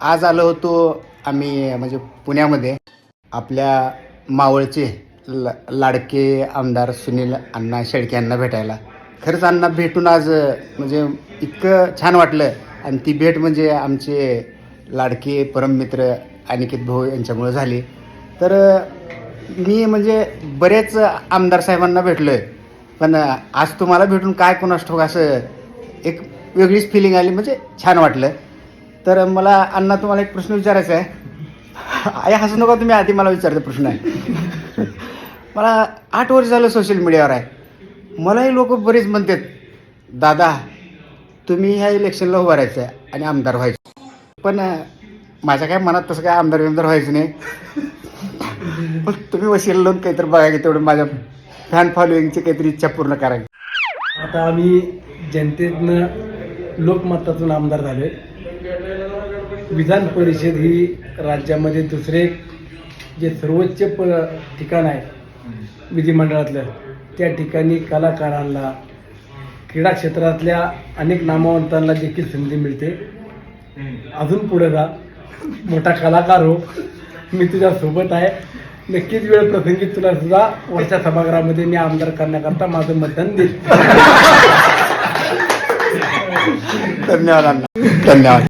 आज आलो होतो आम्ही म्हणजे पुण्यामध्ये. आपल्या मावळचे ल लाडके आमदार सुनील अण्णा शेळके यांना भेटायला. खरंच अण्णा भेटून आज म्हणजे इतकं छान वाटलं. आणि ती भेट म्हणजे आमचे लाडके परममित्र अनिकेत भाऊ यांच्यामुळे झाली. तर मी म्हणजे बरेच आमदार साहेबांना भेटलो आहे पण आज तुम्हाला भेटून काय कोणास ठोक असं एक वेगळीच फिलिंग आली म्हणजे छान वाटलं. तर मला अण्णा तुम्हाला एक प्रश्न विचारायचा आहे. आई हसू नका तुम्ही आधी मला विचारता प्रश्न आहे. मला आठ वर्ष झालं सोशल मीडियावर आहे. मलाही लोक बरेच म्हणतात दादा तुम्ही ह्या इलेक्शनला उभं राहायचं आहे आणि आमदार व्हायचं पण माझ्या काय मनात तसं काय आमदार बिमदार व्हायचं नाही. पण तुम्ही वशील लावून काहीतरी बघा की तेवढं माझ्या फॅन फॉलोईंगची काहीतरी इच्छा पूर्ण करायची. आता आम्ही जनतेतनं लोकमतातून आमदार झालो आहे विधान परिषद ही राज्यामध्ये दुसरे जे सर्वोच्च प ठिकाण आहे विधिमंडळातलं त्या ठिकाणी कलाकारांना क्रीडा क्षेत्रातल्या अनेक नामवंतांना देखील संधी मिळते. अजून पुढे जा. मोठा कलाकार हो. मी तुझ्या सोबत आहे. नक्कीच वेळ प्रसंगी तुला सुद्धा वरच्या सभागृहामध्ये मी आमदार करण्याकरता माझं मतदान देईल धन्यवाद धन्यवाद.